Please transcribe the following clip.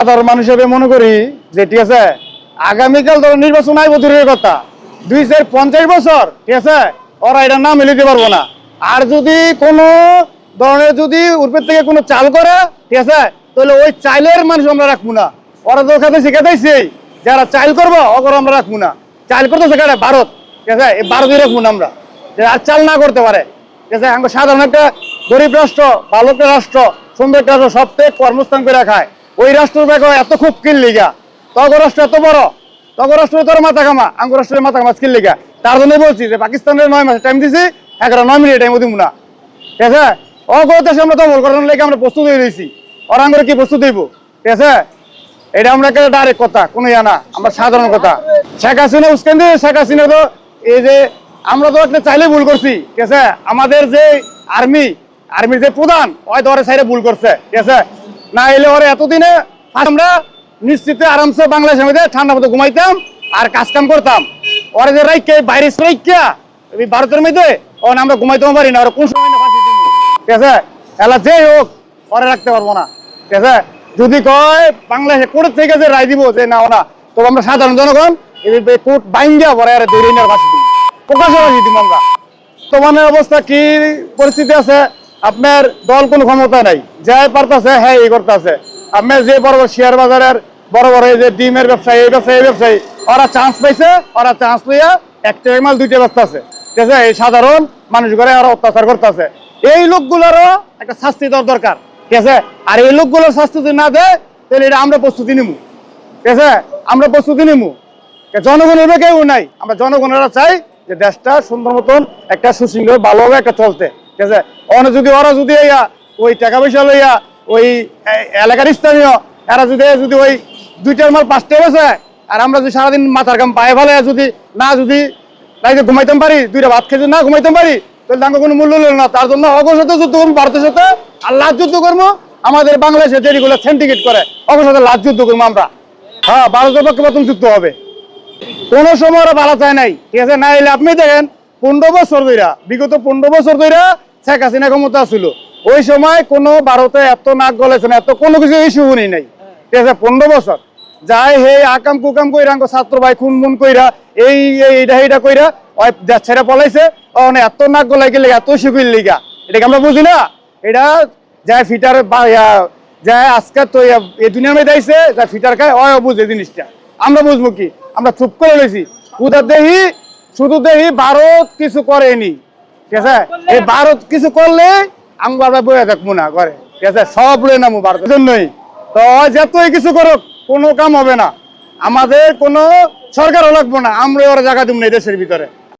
সাধারণ মানুষ হিসেবে মনে করি যে, ঠিক আছে, আগামীকাল ধরো নির্বাচন আইব দূরের কথা, দুই চার পঞ্চাশ বছর, ঠিক আছে, ওরা এটা নাম মিলিতে পারব না। আর যদি কোনো ধরনের যদি উপর থেকে কোনো চাল করে, ঠিক আছে, তাহলে ওই চাইলের মানুষ আমরা রাখব না। ওরা তো ওখানে শিখাতেছি যারা চাইল করব, ওগুলো আমরা রাখব না। চাইল করতে সেখানে ভারত, ঠিক আছে, এই ভারতই রাখব না আমরা। আর চাল না করতে পারে, ঠিক আছে, আমরা সাধারণ একটা গরিব রাষ্ট্র, ভালো একটা রাষ্ট্র, সুন্দর একটা রাষ্ট্র সব থেকে কর্মস্থান করে রাখায় ওই রাষ্ট্র ব্যাগ এত খুব কিল লিগা। তগ রাষ্ট্র এত বড়। তগ রাষ্ট্র তোর মাথা কামা আঙ্গ রাষ্ট্রের মাথা কামা স্কিল লিগা। তার জন্য বলছি যে পাকিস্তানের নয় মাসে টাইম দিছি, এগারো, নয় মিনিট টাইম দিব না। ঠিক আছে? অগো দেশে আমরা দমন করার লেগে আমরা প্রস্তুত হয়ে রয়েছি। ওরাঙ্গরে কি প্রস্তুত হইব? ঠিক আছে? এটা আমরা একটা ডাইরেক্ট কথা, কোনো ইয়া না, আমরা সাধারণ কথা। শেখ হাসিনা, উস্কেন দিয়ে শেখ হাসিনা তো এই যে আমরা তো একটা চাইলে ভুল করছি, ঠিক আছে? আমাদের যে আর্মি আর্মির যে প্রধান, ওই ধরে সাইডে ভুল করছে, ঠিক আছে? না এলে ওরে এতদিনে আমরা নিশ্চিত আরামসে বাংলাদেশের মধ্যে ঠান্ডা মতো ঘুমাইতাম আর কাজ কাম করতাম। ওরা যে রাইকে বাইরে রাইকা ভারতের মধ্যে ওখানে আমরা ঘুমাইতেও পারি না ওরা কোন সময় না ফাঁসি দিব। ঠিক আছে? এলা যেই হোক ওরা রাখতে পারব না। ঠিক আছে? যদি কয় বাংলাদেশে কোর্ট থেকে যে রায় দিব যে না ওরা তো আমরা সাধারণ জনগণ কোর্ট বাইন দিয়া পরে আর দুই দিনের ফাঁসি দিব। প্রকাশে ফাঁসি দিব আমরা। বর্তমানের অবস্থা কি পরিস্থিতি আছে? আপনার দল কোনো ক্ষমতা নাই। যাই পারতেছে হ্যাঁ এই করতেছে। আপনার যে বড় বড় শেয়ার বাজারের, বড় বড় এই যে ডিমের ব্যবসায়ী, এই ব্যবসায়ী এই ব্যবসায়ী, ওরা চান্স পাইছে, ওরা চান্স লইয়া একটা মাল দুইটা ব্যস্ত আছে। ঠিক আছে, এই সাধারণ মানুষ করে ওরা অত্যাচার করতেছে। এই লোকগুলোরও একটা শাস্তি দেওয়ার দরকার। ঠিক আছে, আর এই লোকগুলোর শাস্তি যদি না দেয়, তাহলে এটা আমরা প্রস্তুতি নিবো ঠিক আছে, আমরা প্রস্তুতি নিবো জনগণের কেউ নাই। আমরা জনগণেরা চাই যে দেশটা সুন্দর মতন একটা সুশৃঙ্খল, ভালোভাবে একটা চলতে। ঠিক আছে? অন্য যদি ওরা যদি ওই টাকা পয়সা লইয়া ওই এলাকার স্থানীয়, এরা যদি যদি ওই দুইটার মাল পাঁচটা বেছে আর আমরা যদি সারাদিন মাথার কাম পায়ে ফেলে, যদি না যদি রাইতে ঘুমাইতাম পারি, দুইটা ভাত খেয়ে না ঘুমাইতাম পারি, তাহলে তাকে কোনো মূল্য হলো না। তার জন্য অগর যুদ্ধ করব, ভারতের সাথে আর লাভ যুদ্ধ করব, আমাদের বাংলাদেশে যেগুলো সেন্টিকেট করে অগর লাভ যুদ্ধ করব আমরা। হ্যাঁ ভারতের পক্ষে প্রথম যুদ্ধ হবে। কোনো সময় ওরা ভালো চায় নাই, ঠিক আছে? না এলে আপনি দেখেন, পনেরো বছর ধইরা, বিগত পনেরো বছর ধইরা শেখ হাসিনা ক্ষমতা ছিল ওই সময় কোনো ভারতে এত নাক গলেছে না, এত কোনো কিছু ইস্যু শুনি নাই। ঠিক আছে, পনেরো বছর। যাই হে আকাম কুকাম কইরা ছাত্র ভাই খুন মুন কইরা, এই, এই- এইটা এইটা কইরা ছেড়ে পলাইছে, অনে এত নাক গলাই গেলে এত শিখুইল লিগা। এটাকে আমরা বুঝি না? এটা যায় ফিটার বা আজকে তো এই দুনিয়ার মধ্যে আইছে, যা ফিটার খায় ওই বুঝে জিনিসটা। আমরা বুঝব কি? আমরা চুপ করে রয়েছি উদার দেহি, শুধু দেহি ভারত কিছু করেনি। ঠিক এই ভারত কিছু করলে আমরা আমরা বয়ে থাকব না করে ঠিক আছে? সব লয়ে নামো ভারতের জন্যই। তো যতই কিছু করুক, কোনো কাম হবে না। আমাদের কোনো সরকারও লাগবো না। আমরা ওরা জায়গা দিব না দেশের ভিতরে।